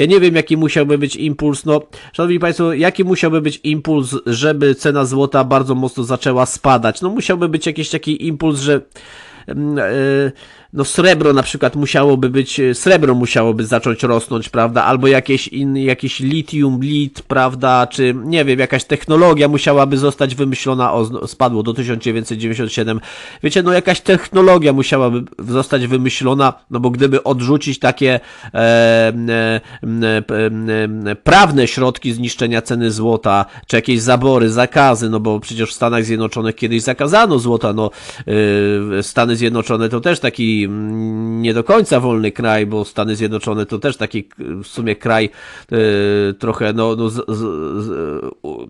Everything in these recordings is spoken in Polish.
Ja nie wiem, jaki musiałby być impuls, no, szanowni państwo, jaki musiałby być impuls, żeby cena złota bardzo mocno zaczęła spadać? No, musiałby być jakiś taki impuls, że mm, e, no srebro na przykład musiałoby być, e, srebro musiałoby zacząć rosnąć, prawda, albo jakieś inny, jakiś litium, lit, prawda, czy nie wiem, jakaś technologia musiałaby zostać wymyślona, o, spadło do 1997, wiecie, no jakaś technologia musiałaby zostać wymyślona, no bo gdyby odrzucić takie e, e, e, e, prawne środki zniszczenia ceny złota, czy jakieś zabory, zakazy, no bo przecież w Stanach Zjednoczonych kiedyś zakazano złota, no e, Stany Zjednoczone to też taki nie do końca wolny kraj, bo Stany Zjednoczone to też taki w sumie kraj e, trochę, no, no z, z, z,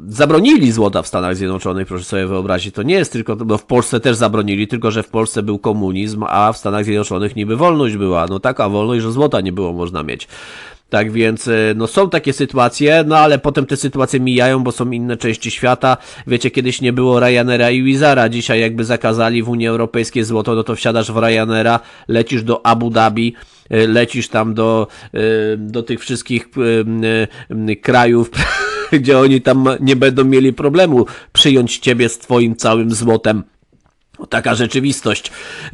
zabronili złota w Stanach Zjednoczonych, proszę sobie wyobrazić, to nie jest tylko, bo w Polsce też zabronili, tylko że w Polsce był komunizm, a w Stanach Zjednoczonych niby wolność była, no taka wolność, że złota nie było można mieć. Tak więc, e, no są takie sytuacje, no ale potem te sytuacje mijają, bo są inne części świata. Wiecie, kiedyś nie było Ryanaira i Wizara, dzisiaj jakby zakazali w Unii Europejskiej złoto, no to wsiadasz w Ryanaira, lecisz do Abu Dhabi, e, lecisz tam do, e, do tych wszystkich krajów, gdzie oni tam nie będą mieli problemu przyjąć ciebie z twoim całym złotem. No, Taka rzeczywistość.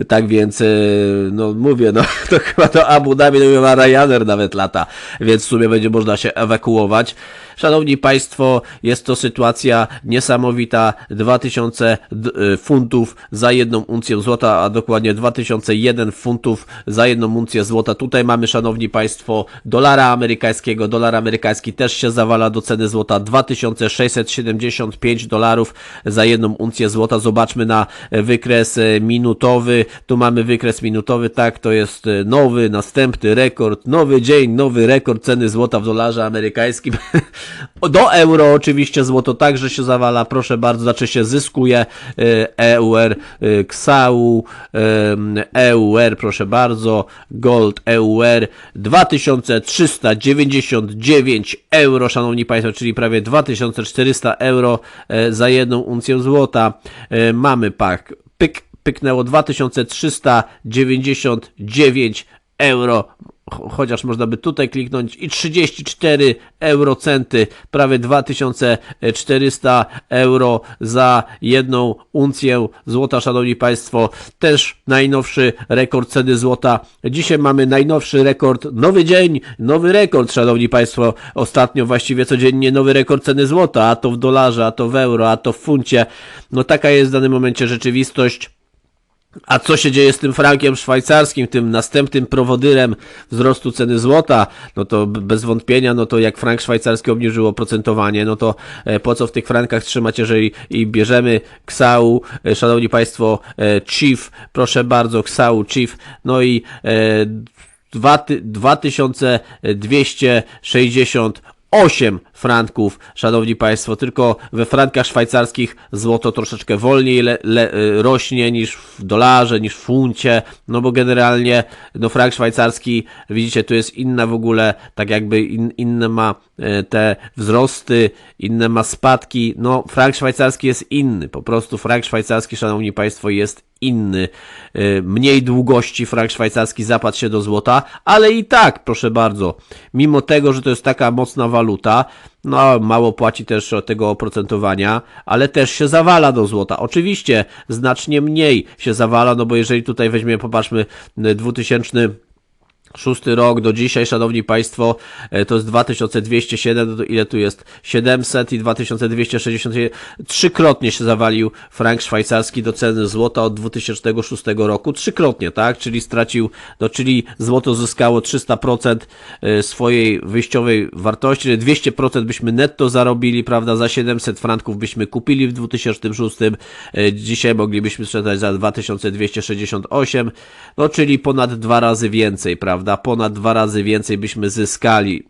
Tak więc, e, no mówię, no to chyba do Abu Dhabi to chyba Ryanair nawet lata, więc w sumie będzie można się ewakuować. Szanowni Państwo, jest to sytuacja niesamowita. 2000 d- e, funtów za jedną uncję złota, a dokładnie 2001 funtów za jedną uncję złota. Tutaj mamy, Szanowni Państwo, dolara amerykańskiego. Dolar amerykański też się zawala do ceny złota. 2675 dolarów za jedną uncję złota. Zobaczmy na wykres e, minutowy. Tu mamy wykres minutowy, tak, to jest e, nowy, następny rekord, nowy dzień, nowy rekord ceny złota w dolarze amerykańskim. Do euro oczywiście złoto także się zawala, proszę bardzo, znaczy się zyskuje EUR, em, EUR, proszę bardzo, Gold EUR 2399 euro, szanowni państwo, czyli prawie 2400 euro e, za jedną uncję złota. E, Mamy pak, pyk, pyknęło 2399 euro chociaż można by tutaj kliknąć i 34 eurocenty, prawie 2400 euro za jedną uncję złota, szanowni państwo, też najnowszy rekord ceny złota. Dzisiaj mamy najnowszy rekord, nowy dzień, nowy rekord, szanowni państwo, ostatnio właściwie codziennie nowy rekord ceny złota, a to w dolarze, a to w euro, a to w funcie. No taka jest w danym momencie rzeczywistość. A co się dzieje z tym frankiem szwajcarskim, tym następnym prowodyrem wzrostu ceny złota? No to bez wątpienia, no to jak frank szwajcarski obniżyło procentowanie, no to e, po co w tych frankach trzymać, jeżeli i bierzemy KSAU, e, szanowni państwo, e, Chief, proszę bardzo, KSAU, Chief, no i e, dwa ty- 2268 franków, szanowni państwo, tylko we frankach szwajcarskich złoto troszeczkę wolniej le, le, y, rośnie niż w dolarze, niż w funcie, no bo generalnie no frank szwajcarski, widzicie, tu jest inna w ogóle, tak jakby in, inne ma te wzrosty, inne ma spadki, no frank szwajcarski jest inny, po prostu frank szwajcarski, szanowni państwo, jest inny, y, mniej długości frank szwajcarski zapadł się do złota, ale i tak, proszę bardzo, mimo tego, że to jest taka mocna waluta, no mało płaci też tego oprocentowania, ale też się zawala do złota. Oczywiście znacznie mniej się zawala, no bo jeżeli tutaj weźmiemy, popatrzmy, y, 2000 Szósty rok do dzisiaj, szanowni państwo, e, to jest 2207, no to ile tu jest? 700 i 2261. Trzykrotnie się zawalił frank szwajcarski do ceny złota od 2006 roku. Trzykrotnie, tak? Czyli stracił, no czyli złoto zyskało 300% e, swojej wyjściowej wartości, czyli 200% byśmy netto zarobili, prawda? Za 700 franków byśmy kupili w 2006. E, Dzisiaj moglibyśmy sprzedać za 2268, no czyli ponad dwa razy więcej, prawda? Ponad dwa razy więcej byśmy zyskali.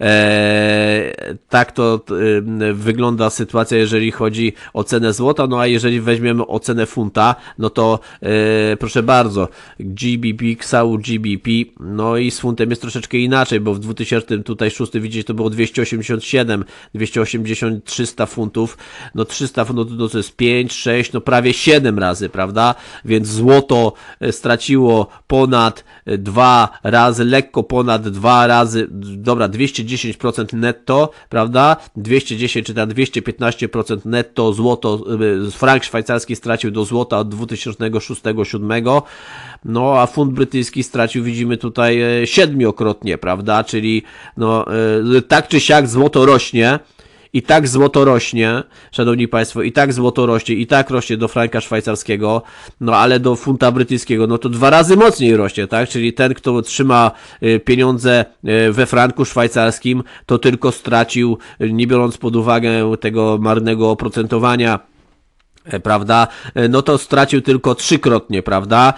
Eee, tak to e, wygląda sytuacja, jeżeli chodzi o cenę złota, no a jeżeli weźmiemy ocenę funta, no to e, proszę bardzo, GBP, KSAU GBP, no i z funtem jest troszeczkę inaczej, bo w 2000 tutaj 6 widzicie to było 287, 280, 300 funtów, no 300 funtów no to jest 5, 6, no prawie 7 razy, prawda? Więc złoto e, straciło ponad e, dwa razy, lekko ponad dwa razy, dobra, 210% netto, prawda? 210 czy tam 215% netto złoto, y, frank szwajcarski stracił do złota od 2006-2007, no a funt brytyjski stracił, widzimy tutaj e, siedmiokrotnie, prawda? Czyli no, e, tak czy siak złoto rośnie, i tak złoto rośnie, szanowni państwo, i tak złoto rośnie, i tak rośnie do franka szwajcarskiego, no ale do funta brytyjskiego, no to dwa razy mocniej rośnie, tak? Czyli ten, kto trzyma y, pieniądze y, we franku szwajcarskim, to tylko stracił, y, nie biorąc pod uwagę tego marnego oprocentowania, prawda, e, no to stracił tylko trzykrotnie, prawda,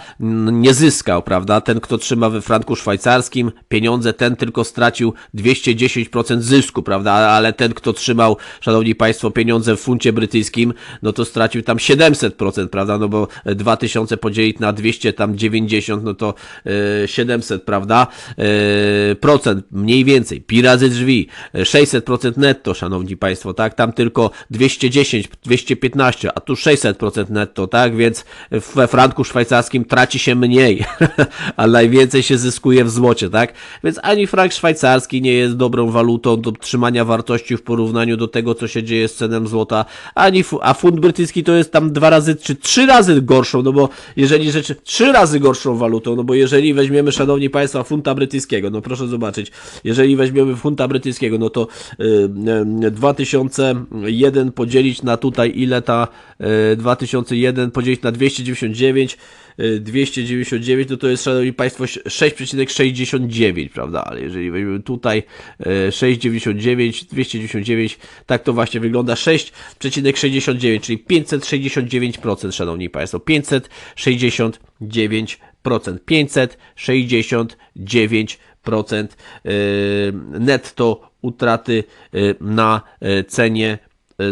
nie zyskał, prawda, ten kto trzyma we franku szwajcarskim pieniądze, ten tylko stracił 210% zysku, prawda, ale ten kto trzymał, szanowni państwo, pieniądze w funcie brytyjskim, no to stracił tam 700%, prawda, no bo 2000 podzielić na 200, tam 90, no to e, 700, prawda, e, procent, mniej więcej, pi razy drzwi, e, 600% netto, szanowni państwo, tak, tam tylko 210, 215, a tu 600% netto, tak? Więc we franku szwajcarskim traci się mniej, a najwięcej się zyskuje w złocie, tak? Więc ani frank szwajcarski nie jest dobrą walutą do trzymania wartości w porównaniu do tego, co się dzieje z ceną złota, ani a funt brytyjski to jest tam dwa razy czy trzy razy gorszą, no bo jeżeli rzeczy trzy razy gorszą walutą, no bo jeżeli weźmiemy, szanowni państwo, funta brytyjskiego, no proszę zobaczyć, jeżeli weźmiemy funta brytyjskiego, no to y, y, 2001 podzielić na tutaj ile ta y, 2001 podzielić na 299 y, 299 no to jest szanowni państwo 6,69 prawda? Ale jeżeli weźmiemy tutaj y, 6,99 299 tak to właśnie wygląda. 6,69 czyli 569% szanowni państwo. 569% 569% y, netto utraty na cenie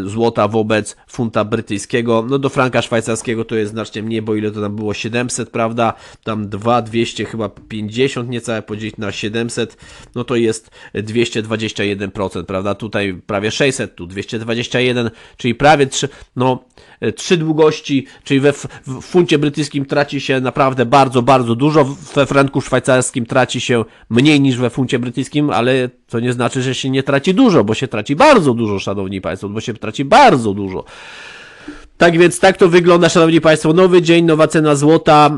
złota wobec funta brytyjskiego. No do franka szwajcarskiego to jest znacznie mniej, bo ile to tam było 700, prawda? Tam 2, 200, chyba 50 niecałe podzielić na 700, no to jest 221%, prawda? Tutaj prawie 600, tu 221, czyli prawie 3, no e, trzy długości, czyli we w funcie brytyjskim traci się naprawdę bardzo, bardzo dużo, we franku szwajcarskim traci się mniej niż we funcie brytyjskim, ale to nie znaczy, że się nie traci dużo, bo się traci bardzo dużo, szanowni państwo, bo się traci bardzo dużo. Tak więc tak to wygląda, szanowni państwo, nowy dzień, nowa cena złota.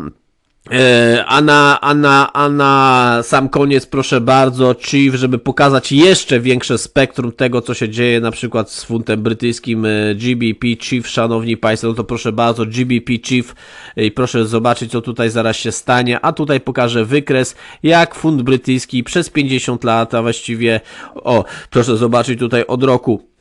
E, A na, a, na, a na sam koniec, proszę bardzo, Chief, żeby pokazać jeszcze większe spektrum tego, co się dzieje na przykład z funtem brytyjskim e, GBP Chief, szanowni państwo, no to proszę bardzo, GBP Chief i proszę zobaczyć, co tutaj zaraz się stanie, a tutaj pokażę wykres, jak funt brytyjski przez 50 lat, a właściwie, o, proszę zobaczyć tutaj od roku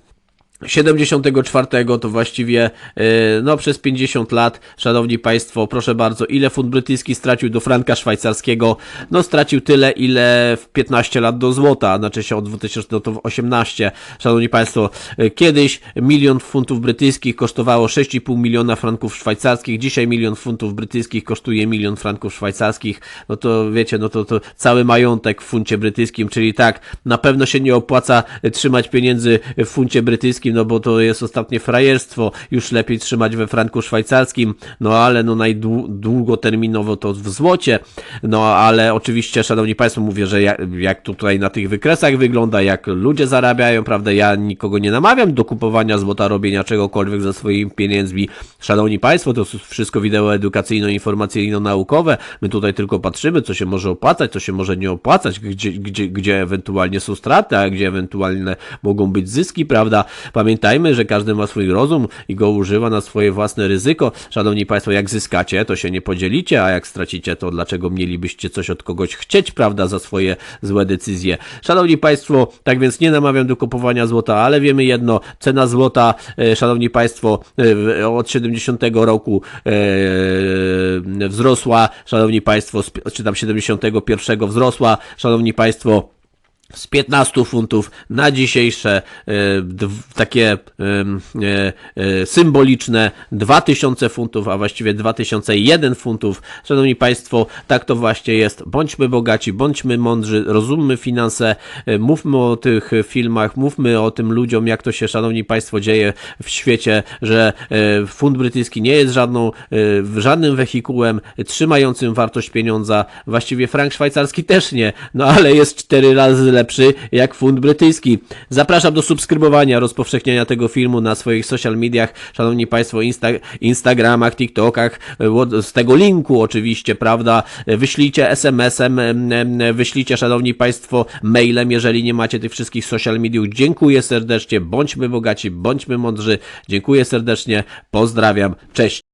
74 to właściwie yy, no przez 50 lat, szanowni państwo, proszę bardzo, ile funt brytyjski stracił do franka szwajcarskiego? No stracił tyle, ile w 15 lat do złota, znaczy się od 2000 no to w 18. Szanowni państwo, yy, kiedyś milion funtów brytyjskich kosztowało 6,5 miliona franków szwajcarskich, dzisiaj milion funtów brytyjskich kosztuje milion franków szwajcarskich, no to wiecie, no to, to cały majątek w funcie brytyjskim, czyli tak, na pewno się nie opłaca trzymać pieniędzy w funcie brytyjskim, no bo to jest ostatnie frajerstwo, już lepiej trzymać we franku szwajcarskim, no ale no najdługoterminowo to w złocie, no ale oczywiście, szanowni państwo, mówię, że jak, jak tutaj na tych wykresach wygląda, jak ludzie zarabiają, prawda, ja nikogo nie namawiam do kupowania złota, robienia czegokolwiek ze swoimi pieniędzmi, szanowni państwo, to wszystko wideo edukacyjno-informacyjno-naukowe, my tutaj tylko patrzymy, co się może opłacać, co się może nie opłacać, gdzie, gdzie, gdzie ewentualnie są straty, a gdzie ewentualne mogą być zyski, prawda, Pamiętajmy, że każdy ma swój rozum i go używa na swoje własne ryzyko. Szanowni Państwo, jak zyskacie, to się nie podzielicie, a jak stracicie, to dlaczego mielibyście coś od kogoś chcieć, prawda, za swoje złe decyzje. Szanowni Państwo, tak więc nie namawiam do kupowania złota, ale wiemy jedno, cena złota, e, Szanowni Państwo, e, od 70 roku e, wzrosła, Szanowni Państwo, czy tam 71 wzrosła, Szanowni Państwo, z 15 funtów na dzisiejsze e, takie e, e, symboliczne 2000 funtów, a właściwie 2001 funtów. Szanowni Państwo, tak to właśnie jest. Bądźmy bogaci, bądźmy mądrzy, rozummy finanse, mówmy o tych filmach, mówmy o tym ludziom, jak to się, Szanowni Państwo, dzieje w świecie, że funt brytyjski nie jest żadną, żadnym wehikułem trzymającym wartość pieniądza. Właściwie frank szwajcarski też nie, no ale jest cztery razy lepszy lepszy jak funt brytyjski. Zapraszam do subskrybowania, rozpowszechniania tego filmu na swoich social mediach, szanowni państwo, insta Instagramach, TikTokach, z tego linku oczywiście, prawda? Wyślijcie SMS-em, em, em, wyślijcie, szanowni państwo, mailem, jeżeli nie macie tych wszystkich social mediów. Dziękuję serdecznie, bądźmy bogaci, bądźmy mądrzy. Dziękuję serdecznie, pozdrawiam, cześć.